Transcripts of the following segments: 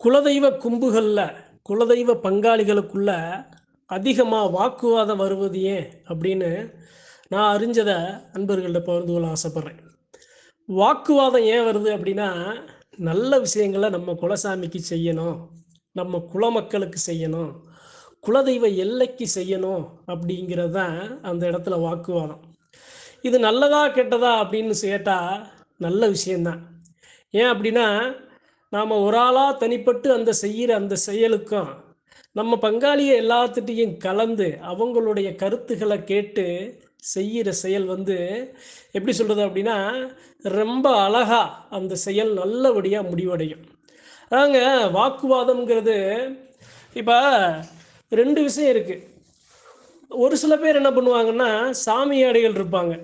குலதெய்வ கும்புகளில் குலதெய்வ பங்காளிகளுக்குள்ள அதிகமாக வாக்குவாதம் வருவது ஏன் அப்படின்னு நான் அறிஞ்சதை அன்பர்கள்ட்ட பகிர்ந்து கொள்ள ஆசைப்பட்றேன். வாக்குவாதம் ஏன் வருது அப்படின்னா நல்ல விஷயங்களை நம்ம குலசாமிக்கு செய்யணும் நம்ம குலமக்களுக்கு செய்யணும் குலதெய்வ எல்லைக்கு செய்யணும் அப்படிங்கிறது தான் அந்த இடத்துல வாக்குவாதம். இது நல்லதா கெட்டதா அப்படின்னு கேட்டால் நல்ல விஷயந்தான் ஏன் அப்படின்னா நாம் ஒரு ஆளாக தனிப்பட்டு அந்த செய்கிற அந்த செயலுக்கும். நம்ம பங்காளியை எல்லாத்துட்டையும் கலந்து அவங்களுடைய கருத்துக்களை கேட்டு செய்கிற செயல் வந்து எப்படி சொல்கிறது அப்படின்னா ரொம்ப அழகாக அந்த செயல் நல்லபடியாக முடிவடையும். அதாங்க வாக்குவாதம்ங்கிறது இப்போ ரெண்டு விஷயம் இருக்குது ஒரு சில பேர் என்ன பண்ணுவாங்கன்னா சாமியாடிகள் இருப்பாங்க.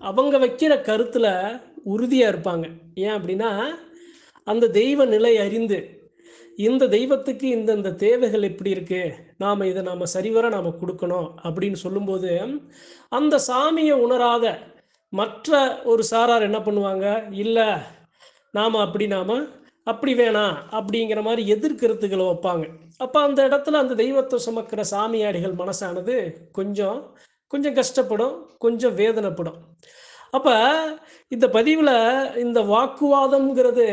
அவங்க வைக்கிற கருத்தில் உறுதியாக இருப்பாங்க. ஏன் அப்படின்னா அந்த தெய்வ நிலை அறிந்து இந்த தெய்வத்துக்கு இந்தந்த தேவைகள் எப்படி இருக்குது நாம் இதை நாம் சரிவர நாம் கொடுக்கணும் அப்படின்னு சொல்லும்போது அந்த சாமியை உணராத மற்ற ஒரு சாரார் என்ன பண்ணுவாங்க? இல்லை நாம் அப்படி நாம் அப்படி வேணாம் அப்படிங்கிற மாதிரி எதிர்கருத்துக்களை வைப்பாங்க. அப்போ அந்த இடத்துல அந்த தெய்வத்தை சுமக்கிற சாமியாடிகள் மனசானது கொஞ்சம் கொஞ்சம் கஷ்டப்படும் கொஞ்சம் வேதனைப்படும். அப்போ இந்த பதிவில் இந்த வாக்குவாதம்ங்கிறது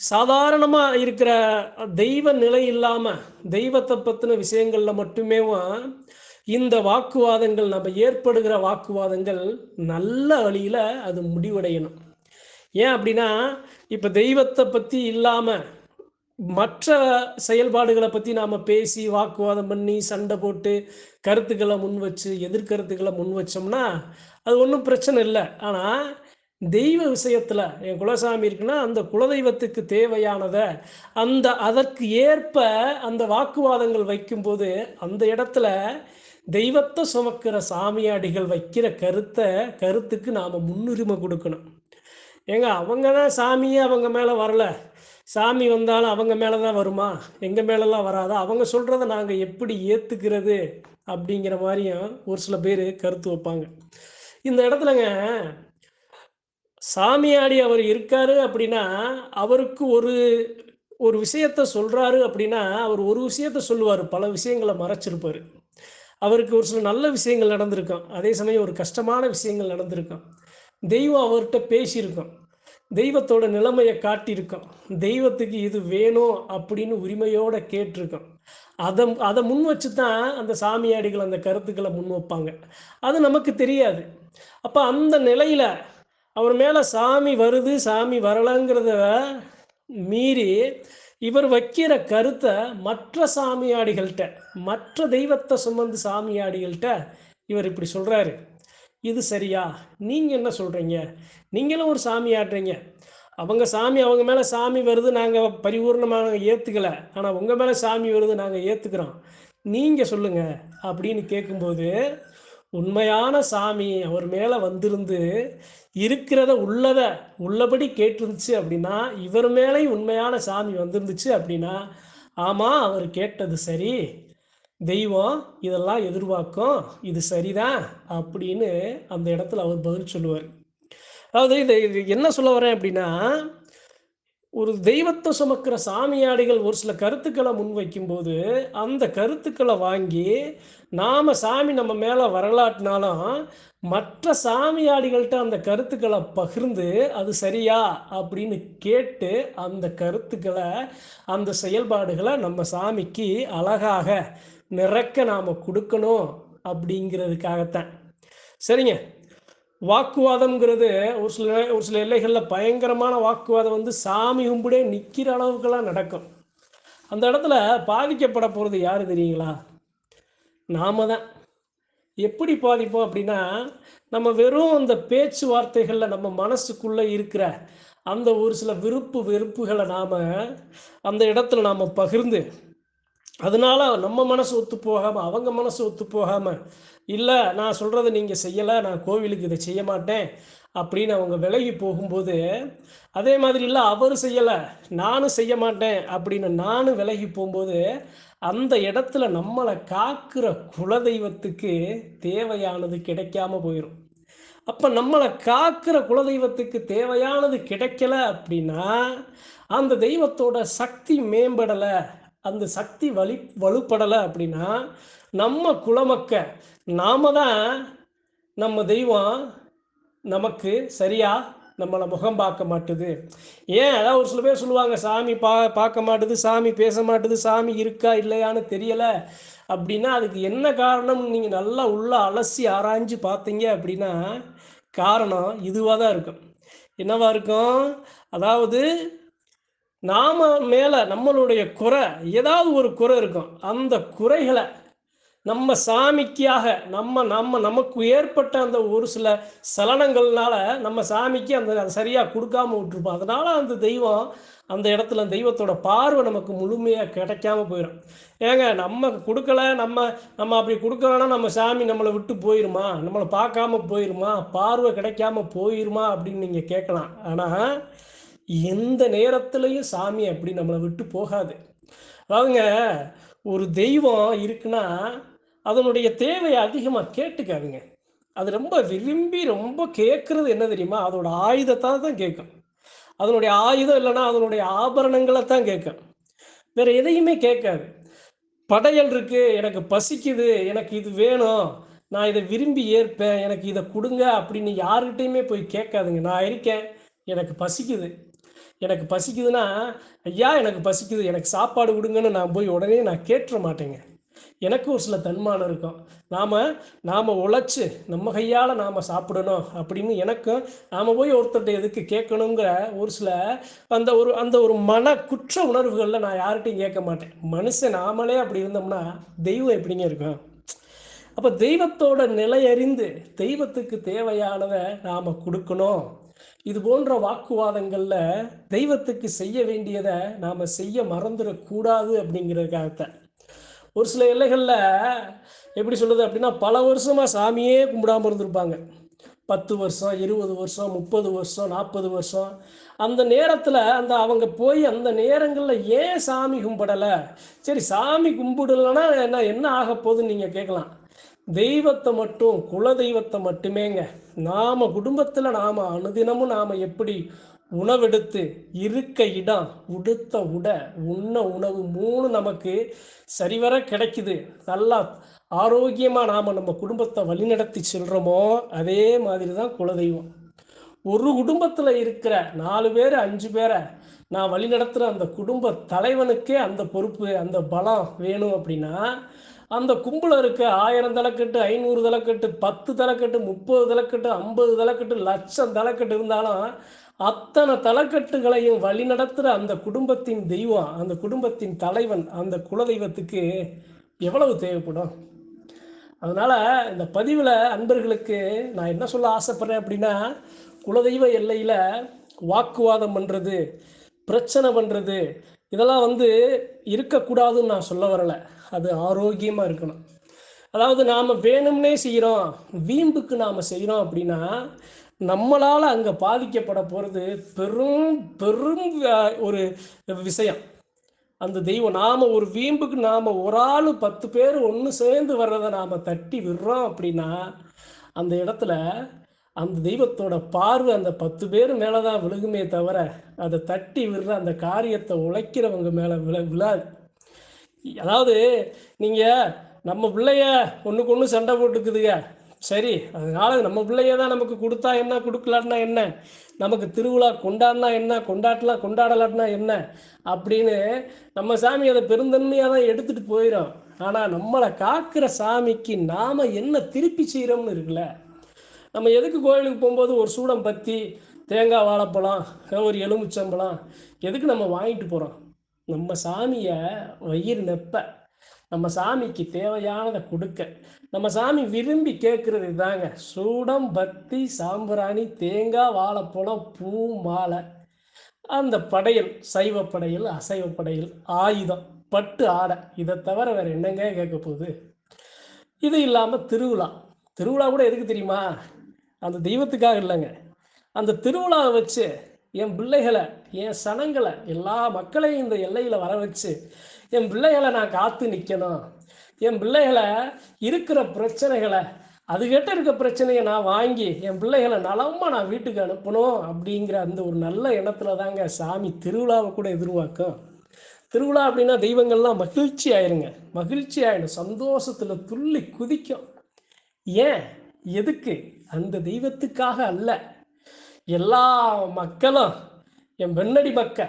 சாதாரணமாக இருக்கிற தெய்வ நிலை இல்லாமல் தெய்வத்தை பற்றின விஷயங்களில் மட்டுமே இந்த வாக்குவாதங்கள் நம்ம ஏற்படுகிற வாக்குவாதங்கள் நல்ல வழியில் அது முடிவடையணும். ஏன் அப்படின்னா இப்போ தெய்வத்தை பற்றி இல்லாமல் மற்ற செயல்பாடுகளை பற்றி நாம் பேசி வாக்குவாதம் பண்ணி சண்டை போட்டு கருத்துக்களை முன் வச்சு எதிர்கருத்துக்களை முன் வச்சோம்னா அது ஒன்றும் பிரச்சனை இல்லை. ஆனால் தெய்வ விஷயத்தில் என் குலசாமி இருக்குன்னா அந்த குலதெய்வத்துக்கு தேவையானதை அந்த அதற்கு ஏற்ப அந்த வாக்குவாதங்கள் வைக்கும்போது அந்த இடத்துல தெய்வத்தை சுமக்கிற சாமியாடிகள் வைக்கிற கருத்தை கருத்துக்கு நாம் முன்னுரிமை கொடுக்கணும். ஏங்க அவங்க தான் சாமியே அவங்க மேலே வரல. சாமி வந்தாலும் அவங்க மேலே தான் வருமா? எங்கள் மேலெல்லாம் வராதா? அவங்க சொல்கிறத நாங்கள் எப்படி ஏற்றுக்கிறது அப்படிங்கிற மாதிரியும் ஒரு சில பேர் கருத்து வைப்பாங்க. இந்த இடத்துலங்க சாமியாடி அவர் இருக்காரு அப்படின்னா அவருக்கு ஒரு ஒரு விஷயத்த சொல்கிறாரு அப்படின்னா அவர் ஒரு விஷயத்த சொல்லுவார். பல விஷயங்களை மறைச்சிருப்பார். அவருக்கு ஒரு சில நல்ல விஷயங்கள் நடந்திருக்கும். அதே சமயம் ஒரு கஷ்டமான விஷயங்கள் நடந்திருக்கும். தெய்வம் அவர்கிட்ட பேசியிருக்கோம். தெய்வத்தோட நிலைமையை காட்டியிருக்கோம். தெய்வத்துக்கு இது வேணும் அப்படின்னு உரிமையோடு கேட்டிருக்கோம். அதை அதை முன் வச்சு தான் அந்த சாமியாடிகள் அந்த கருத்துக்களை முன் வைப்பாங்க. அது நமக்கு தெரியாது. அப்போ அந்த நிலையில் அவர் மேலே சாமி வருது சாமி வரலைங்கிறத மீறி இவர் வைக்கிற கருத்தை மற்ற சாமியாடிகள்கிட்ட மற்ற தெய்வத்தை சுமந்து சாமியாடிகள்கிட்ட இவர் இப்படி சொல்கிறாரு இது சரியா? நீங்கள் என்ன சொல்கிறீங்க நீங்களும் ஒரு சாமி ஆடுறீங்க அவங்க சாமி அவங்க மேலே சாமி வருது நாங்கள் பரிபூர்ணமாக ஏற்றுக்கலை ஆனால் உங்கள் மேலே சாமி வருது நாங்கள் ஏற்றுக்கிறோம் நீங்கள் சொல்லுங்கள் அப்படின்னு கேட்கும்போது உண்மையான சாமி அவர் மேலே வந்திருந்து இருக்கிறத உள்ளத உள்ளபடி கேட்டிருந்துச்சு அப்படின்னா இவர் மேலேயும் உண்மையான சாமி வந்துருந்துச்சு அப்படின்னா ஆமாம் அவர் கேட்டது சரி. தெய்வம் இதெல்லாம் எதிர்பார்க்கும் இது சரிதான் அப்படின்னு அந்த இடத்துல அவர் பதில் சொல்லுவார். அதாவது இதை இது என்ன சொல்ல வரேன் அப்படின்னா ஒரு தெய்வத்தை சுமக்கிற சாமியாடிகள் ஒரு சில கருத்துக்களை முன்வைக்கும்போது அந்த கருத்துக்களை வாங்கி நாம் சாமி நம்ம மேலே வரலாற்றினாலும் மற்ற சாமியாடிகள்கிட்ட அந்த கருத்துக்களை பகிர்ந்து அது சரியா அப்படின்னு கேட்டு அந்த கருத்துக்களை அந்த செயல்பாடுகளை நம்ம சாமிக்கு அழகாக நிறக்க நாம் கொடுக்கணும் அப்படிங்கிறதுக்காகத்தான். சரிங்க? வாக்குவாதம்ங்கிறது ஒரு சில ஒரு சில எல்லைகளில் பயங்கரமான வாக்குவாதம் வந்து சாமி கும்பிடே நிற்கிற அளவுக்கெல்லாம் நடக்கும். அந்த இடத்துல பாதிக்கப்பட போகிறது யார் தெரியுங்களா? நாம தான். எப்படி பாதிப்போம் அப்படின்னா நம்ம வெறும் அந்த பேச்சுவார்த்தைகளில் நம்ம மனசுக்குள்ளே இருக்கிற அந்த ஒரு சில விருப்பு வெறுப்புகளை நாம் அந்த இடத்துல நாம் பகிர்ந்து அதனால நம்ம மனசு ஒத்து போகாமல் அவங்க மனசு ஒத்து போகாமல் இல்லை நான் சொல்கிறத நீங்கள் செய்யலை நான் கோவிலுக்கு இதை செய்ய மாட்டேன் அப்படின்னு அவங்க விலகி போகும்போது அதே மாதிரி இல்லை அவர் செய்யலை நானும் செய்ய மாட்டேன் அப்படின்னு நானும் விலகி போகும்போது அந்த இடத்துல நம்மளை காக்கிற குலதெய்வத்துக்கு தேவையானது கிடைக்காம போயிடும் அப்போ நம்மளை காக்கிற குலதெய்வத்துக்கு தேவையானது கிடைக்கல அப்படின்னா அந்த தெய்வத்தோட சக்தி மேம்படலை அந்த சக்தி வலி வலுப்படலை அப்படின்னா நம்ம குலமக்க நாம தான் நம்ம தெய்வம் நமக்கு சரியா நம்மளை முகம் பார்க்க மாட்டுது. ஏன்? அதாவது ஒரு சில பேர் சொல்லுவாங்க சாமி பா பார்க்க மாட்டுது சாமி பேச மாட்டுது சாமி இருக்கா இல்லையான்னு தெரியலை. அப்படின்னா அதுக்கு என்ன காரணம்? நீங்கள் நல்லா உள்ள அலசி ஆராய்ஞ்சு பார்த்தீங்க அப்படின்னா காரணம் இதுவாக தான் இருக்கும். என்னவா இருக்கும்? அதாவது நாம மேலே நம்மளுடைய குறை ஏதாவது ஒரு குறை இருக்கும். அந்த குறைகளை நம்ம சாமிக்காக நம்ம நம்ம நமக்கு ஏற்பட்ட அந்த ஒரு சில சலனங்கள்னால நம்ம சாமிக்கு அந்த சரியாக கொடுக்காம விட்டுருப்போம். அதனால அந்த தெய்வம் அந்த இடத்துல தெய்வத்தோட பார்வை நமக்கு முழுமையாக கிடைக்காம போயிடும் ஏங்க நம்ம கொடுக்கல நம்ம நம்ம அப்படி கொடுக்கலன்னா நம்ம சாமி நம்மளை விட்டு போயிருமா? நம்மளை பார்க்காம போயிருமா? பார்வை கிடைக்காம போயிருமா அப்படின்னு நீங்கள் கேட்கலாம். ஆனால் எந்த நேரத்துலையும் சாமி அப்படி நம்மளை விட்டு போகாது. அதாவதுங்க ஒரு தெய்வம் இருக்குன்னா அதனுடைய தேவையை அதிகமாக கேட்டுக்காதுங்க. அது ரொம்ப விரும்பி ரொம்ப கேட்குறது என்ன தெரியுமா? அதோட ஆயுதத்தை தான் கேட்கும் அதனுடைய ஆயுதம் இல்லைன்னா அதனுடைய ஆபரணங்களை தான் கேட்கும் வேற எதையுமே கேட்காது. படையல் இருக்கு எனக்கு பசிக்குது எனக்கு இது வேணும் நான் இதை விரும்பி ஏற்பேன் எனக்கு இதை கொடுங்க அப்படின்னு யாருக்கிட்டையுமே போய் கேட்காதுங்க. நான் இருக்கேன் எனக்கு பசிக்குது. எனக்கு பசிக்குதுன்னா ஐயா எனக்கு பசிக்குது. எனக்கு சாப்பாடு கொடுங்கன்னு நான் போய் உடனே நான் கேட்டுற மாட்டேங்க. எனக்கு ஒரு சில தன்மானம் இருக்கும். நாம் நாம் உழைச்சி நம்ம கையால் நாம் சாப்பிடணும் அப்படின்னு எனக்கும் நாம் போய் ஒருத்தர்கிட்ட எதுக்கு கேட்கணுங்கிற ஒரு சில அந்த ஒரு அந்த ஒரு மன குற்ற உணர்வுகளில் நான் யார்கிட்டையும் கேட்க மாட்டேன். மனுஷன் நாமளே அப்படி இருந்தோம்னா தெய்வம் எப்படிங்க இருக்கும்? அப்போ தெய்வத்தோட நிலையறிந்து தெய்வத்துக்கு தேவையானதை நாம் கொடுக்கணும். இது போன்ற வாக்குவாதங்களில் தெய்வத்துக்கு செய்ய வேண்டியதை நாம் செய்ய மறந்துடக்கூடாது அப்படிங்கிறதுக்காகத்தான். ஒரு சில எல்லைகளில் எப்படி சொல்கிறது அப்படின்னா பல வருஷமாக சாமியே கும்பிடாம இருந்திருப்பாங்க. பத்து வருஷம் இருபது வருஷம் முப்பது வருஷம் நாற்பது வருஷம். அந்த நேரத்தில் அந்த அவங்க போய் அந்த நேரங்களில் ஏன் சாமி கும்பிடலை? சரி சாமி கும்பிடலைன்னா என்ன என்ன ஆக போகுதுன்னு நீங்கள் கேட்கலாம். தெய்வத்தை மட்டும் குல தெய்வத்தை மட்டுமேங்க. நாம் குடும்பத்தில் நாம் அனுதினமும் நாம் எப்படி உணவெடுத்து இருக்க இடம் உடுத்த உட உண்ண உணவு மூணு நமக்கு சரிவர கிடைக்குது. நல்லா ஆரோக்கியமாக நாம் நம்ம குடும்பத்தை வழிநடத்தி செல்கிறோமோ அதே மாதிரி தான் குலதெய்வம். ஒரு குடும்பத்தில் இருக்கிற நாலு பேர் அஞ்சு பேரை நான் வழிநடத்துகிற அந்த குடும்ப தலைவனுக்கே அந்த பொறுப்பு அந்த பலம் வேணும் அப்படின்னா அந்த கும்பல இருக்க ஆயிரம் தலைக்கட்டு ஐநூறு தலைக்கட்டு பத்து தலைக்கட்டு முப்பது தலைக்கட்டு ஐம்பது தலைக்கட்டு லட்சம் தலைக்கட்டு இருந்தாலும் அத்தனை தலைக்கட்டுகளையும் வழிநடத்துகிற அந்த குடும்பத்தின் தெய்வம் அந்த குடும்பத்தின் தலைவன் அந்த குலதெய்வத்துக்கு எவ்வளவு தேவைப்படும்? அதனால் இந்த பதிவில் அன்பர்களுக்கு நான் என்ன சொல்ல ஆசைப்பட்றேன் அப்படின்னா குலதெய்வ எல்லையில் வாக்குவாதம் பண்ணுறது பிரச்சனை பண்ணுறது இதெல்லாம் வந்து இருக்கக்கூடாதுன்னு நான் சொல்ல வரலை. அது ஆரோக்கியமாக இருக்கணும். அதாவது நாம் வேணும்னே செய்கிறோம் வீம்புக்கு நாம் செய்கிறோம் அப்படின்னா நம்மளால் அங்கே பாதிக்கப்பட போகிறது பெரும் பெரும் ஒரு விஷயம். அந்த தெய்வம் நாம் ஒரு வீம்புக்கு நாம் ஒரு ஆள் பத்து பேர் ஒன்று சேர்ந்து வர்றதை நாம் தட்டி விடுறோம் அப்படின்னா அந்த இடத்துல அந்த தெய்வத்தோட பார்வை அந்த பத்து பேர் மேலே தான் விழுகுமே தவிர அதை தட்டி விடுற அந்த காரியத்தை உழைக்கிறவங்க மேலே விழ விழாது. அதாவது நீங்கள் நம்ம பிள்ளைய ஒன்றுக்கு ஒன்று சண்டை போட்டுக்குதுங்க. சரி அதனால நம்ம பிள்ளைய தான் நமக்கு கொடுத்தா என்ன கொடுக்கலான்னா என்ன? நமக்கு திருவிழா கொண்டாடினா என்ன கொண்டாட்டலாம் கொண்டாடலாட்டினா என்ன? அப்படின்னு நம்ம சாமி அதை பெருந்தன்மையாக தான் எடுத்துகிட்டு போயிடும் ஆனால் நம்மளை காக்கிற சாமிக்கு நாம் என்ன திருப்பி செய்கிறோம்னு இருக்குல்ல? நம்ம எதுக்கு கோயிலுக்கு போகும்போது ஒரு சூடம் பத்தி தேங்காய் வாழைப்பழம் ஒரு எலுமிச்சம்பழம் எதுக்கு நம்ம வாங்கிட்டு போகிறோம் நம்ம சாமியை வயிறு நெப்ப. நம்ம சாமிக்கு தேவையானதை கொடுக்க. நம்ம சாமி விரும்பி கேட்குறது தாங்க சூடம் பத்தி சாம்பிராணி தேங்காய் வாழைப்பழம் பூ மாலை. அந்த படையல் சைவ படையல் அசைவ படையல் ஆயுதம் பட்டு ஆடை. இதை தவிர வேறு என்னங்க கேட்க போகுது? இது இல்லாமல் திருவிழா. திருவிழா கூட எதுக்கு தெரியுமா? அந்த தெய்வத்துக்காக இல்லைங்க. அந்த திருவிழாவை வச்சு என் பிள்ளைகளை என் சனங்களை எல்லா மக்களையும் இந்த எல்லையில் வர வச்சு என் பிள்ளைகளை நான் காத்து நிற்கணும் என் பிள்ளைகளை இருக்கிற பிரச்சனைகளை அதுகிட்ட இருக்க பிரச்சனையை நான் வாங்கி என் பிள்ளைகளை நலமாக நான் வீட்டுக்கு அனுப்பணும் அப்படிங்கிற அந்த ஒரு நல்ல எண்ணத்துல தாங்க சாமி திருவிழாவை கூட எதிர்பார்க்கும். திருவிழா அப்படின்னா தெய்வங்கள்லாம் மகிழ்ச்சி ஆயிருங்க. மகிழ்ச்சி ஆயிடும். சந்தோஷத்தில் துள்ளி குதிக்கும். ஏன்? எதுக்கு? அந்த தெய்வத்துக்காக அல்ல. எல்லா மக்களும் என் வெண்ணடி மக்க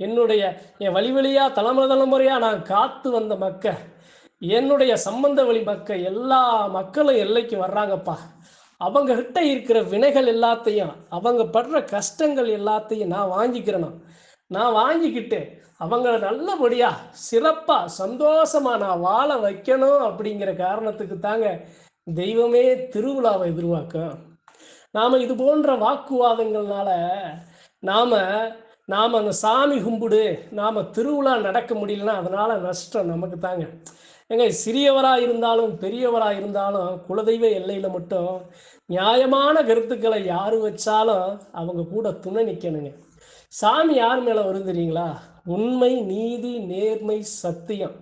என்னுடைய என் வழி வழியா தலைமுறை தலைமுறையாக நான் காத்து வந்த மக்க என்னுடைய சம்பந்த வழி மக்க எல்லா மக்களும் எல்லைக்கு வர்றாங்கப்பா. அவங்க கிட்ட இருக்கிற வினைகள் எல்லாத்தையும் அவங்க படுற கஷ்டங்கள் எல்லாத்தையும் நான் வாங்கிக்கிறணும். நான் வாங்கிக்கிட்டு அவங்கள நல்லபடியாக சிறப்பாக சந்தோஷமாக நான் வாழ வைக்கணும் அப்படிங்கிற காரணத்துக்கு தாங்க தெய்வமே திருவிழாவை எதிர்பார்க்க நாம் இது போன்ற வாக்குவாதங்கள்னால நாம் நாம் அந்த சாமி கும்பிடு நாம் திருவிழா நடக்க முடியலன்னா அதனால் நஷ்டம் நமக்கு தாங்க. ஏங்க சிறியவராக இருந்தாலும் பெரியவராக இருந்தாலும் குலதெய்வ எல்லையில் மட்டும் நியாயமான கருத்துக்களை யார் வச்சாலும் அவங்க கூட துணை நிற்கணுங்க சாமி யார் மேலே வருது தெரியுங்களா? உண்மை நீதி நேர்மை சத்தியம்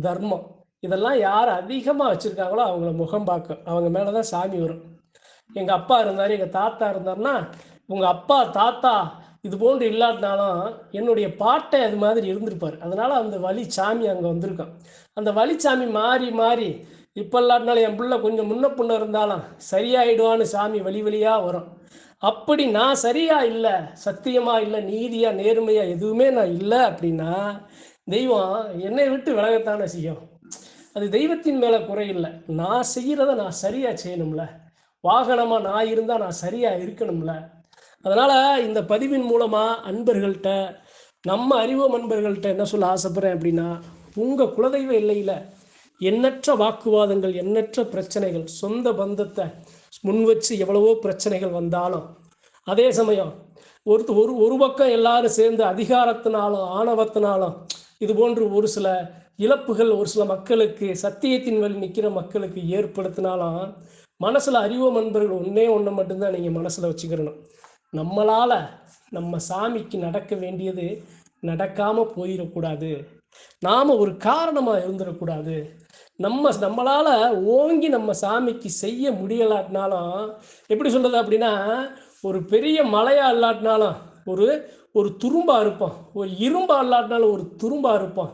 தர்மம். இதெல்லாம் யார் அதிகமாக வச்சுருக்காங்களோ அவங்கள முகம் பார்க்கும் அவங்க மேலே தான் சாமி வரும். எங்கள் அப்பா இருந்தார் எங்கள் தாத்தா இருந்தார்னா உங்கள் அப்பா தாத்தா இது போன்று இல்லாட்டினாலும் என்னுடைய பாட்டை அது மாதிரி இருந்திருப்பார். அதனால் அந்த வழி சாமி அங்கே வந்திருக்கும் அந்த வழி சாமி மாறி மாறி இப்போ இல்லாட்டினாலும் என் பிள்ளை கொஞ்சம் முன்ன புண்ண இருந்தாலும் சரியாயிடுவான்னு சாமி வழி வழியாக வரும். அப்படி நான் சரியா இல்லை சத்தியமா இல்லை நீதியா நேர்மையா எதுவுமே நான் இல்லை அப்படின்னா தெய்வம் என்னை விட்டு விலகத்தானே செய்யும். அது தெய்வத்தின் மேலே குறை இல்லை. நான் செய்கிறத நான் சரியாக செய்யணும்ல. வாகனமாக நான் இருந்தால் நான் சரியாக இருக்கணும்ல. அதனால் இந்த பதிவின் மூலமாக அன்பர்கள்ட்ட நம்ம அறிவோம் அன்பர்கள்ட்ட என்ன சொல்ல ஆசைப்படுறேன் அப்படின்னா உங்கள் குலதெய்வ எல்லையில் எண்ணற்ற வாக்குவாதங்கள் எண்ணற்ற பிரச்சனைகள் சொந்த பந்தத்தை முன் வச்சு எவ்வளவோ பிரச்சனைகள் வந்தாலும் அதே சமயம் ஒரு ஒரு ஒரு பக்கம் எல்லாரும் சேர்ந்து அதிகாரத்தினாலும் ஆணவத்தினாலும் இது போன்று ஒரு சில இழப்புகள் ஒரு சில மக்களுக்கு சத்தியத்தின் வழி நிற்கிற மக்களுக்கு ஏற்படுத்தினாலும் மனசில் அறிவு அன்பர்கள் ஒன்றே ஒன்று மட்டும்தான் நீங்கள் மனசில் வச்சுக்கிறணும் நம்மளால் நம்ம சாமிக்கு நடக்க வேண்டியது நடக்காமல் போயிடக்கூடாது. நாம் ஒரு காரணமாக இருந்துடக்கூடாது. நம்ம நம்மளால் ஓங்கி நம்ம சாமிக்கு செய்ய முடியலாட்டினாலும் எப்படி சொல்கிறது அப்படின்னா ஒரு பெரிய மலையாக இல்லாட்டினாலும் ஒரு ஒரு துரும்பாக இருப்போம். ஒரு இரும்பாக இல்லாட்டினாலும் ஒரு துரும்பாக இருப்போம்.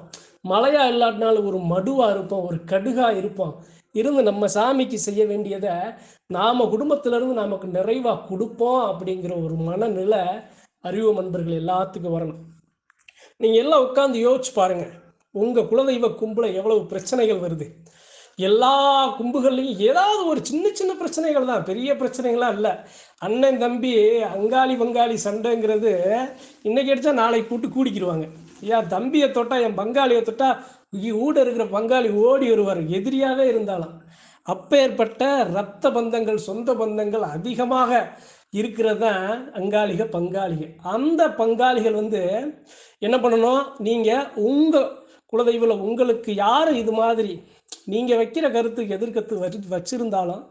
மலையாக இல்லாட்டினாலும் ஒரு மடுவாக இருப்போம் ஒரு கடுகாக இருப்போம். இருந்து நம்ம சாமிக்கு செய்ய வேண்டியதை நாம் குடும்பத்திலிருந்து நமக்கு நிறைவாக கொடுப்போம் அப்படிங்கிற ஒரு மனநிலை அறிவு நண்பர்கள் எல்லாத்துக்கும் வரணும். நீங்கள் எல்லாம் உட்காந்து யோசிச்சு பாருங்கள் உங்கள் குலதெய்வ கும்பல எவ்வளவு பிரச்சனைகள் வருது? எல்லா கும்புகள்லையும் ஏதாவது ஒரு சின்ன சின்ன பிரச்சனைகள் தான். பெரிய பிரச்சனைகள்லாம் இல்லை. அண்ணன் தம்பி அங்காளி வங்காளி சண்டைங்கிறது இன்னைக்கு அடித்தா நாளைக்கு கூட்டு கூடிக்கிடுவாங்க ஏன் தம்பியை தொட்டா என் பங்காளியை தொட்டா ஊட இருக்கிற பங்காளி ஓடி வருவார் எதிரியாக இருந்தாலும். அப்பேற்பட்ட இரத்த பந்தங்கள் சொந்த பந்தங்கள் அதிகமாக இருக்கிறது தான் அங்காளிக பங்காளிகள் அந்த பங்காளிகள் வந்து என்ன பண்ணணும்? நீங்கள் உங்கள் குலதெய்வில் உங்களுக்கு யார் இது மாதிரி நீங்கள் வைக்கிற கருத்துக்கு எதிர்கத்து வச்சு வச்சுருந்தாலும்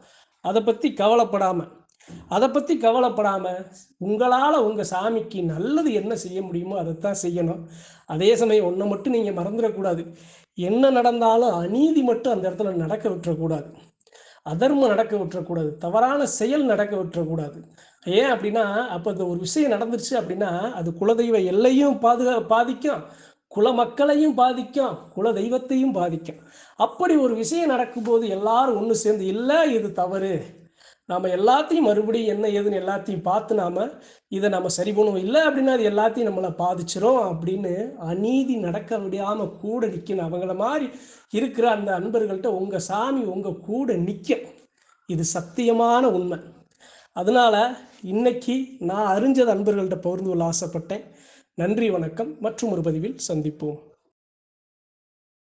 அதை பற்றி கவலைப்படாமல் அதை பற்றி கவலைப்படாமல் உங்களால் உங்கள் சாமிக்கு நல்லது என்ன செய்ய முடியுமோ அதைத்தான் செய்யணும். அதே சமயம் ஒன்றை மட்டும் நீங்கள் மறந்துடக்கூடாது. என்ன நடந்தாலும் அநீதி மட்டும் அந்த இடத்துல நடக்க விட்டுறக்கூடாது. அதர்மம் நடக்க விட்டுறக்கூடாது. தவறான செயல் நடக்க விட்டுறக்கூடாது. ஏன் அப்படின்னா அப்போ இந்த ஒரு விஷயம் நடந்துருச்சு அப்படின்னா அது குலதெய்வ எல்லையும் பாதுகா பாதிக்கும். குல மக்களையும் பாதிக்கும். குல தெய்வத்தையும் பாதிக்கும். அப்படி ஒரு விஷயம் நடக்கும்போது எல்லாரும் ஒன்று சேர்ந்து இல்லை இது தவறு. நாம் எல்லாத்தையும் மறுபடியும் என்ன ஏதுன்னு எல்லாத்தையும் பார்த்து நாம் இதை நம்ம சரி பண்ணுவோம். இல்லை அப்படின்னா அது எல்லாத்தையும் நம்மளை பாதிச்சிரும் அப்படின்னு அநீதி நடக்க விடாமல் கூட நிற்கணும் அவங்கள மாதிரி இருக்கிற அந்த அன்பர்கள்ட்ட உங்கள் சாமி உங்கள் கூட நிற்க இது சத்தியமான உண்மை. அதனால் இன்னைக்கு நான் அறிஞ்சது அன்பர்கள்ட்ட பகிர்ந்து கொள்ள ஆசைப்பட்டேன். நன்றி வணக்கம். மற்றும் ஒரு பதிவில் சந்திப்போம்.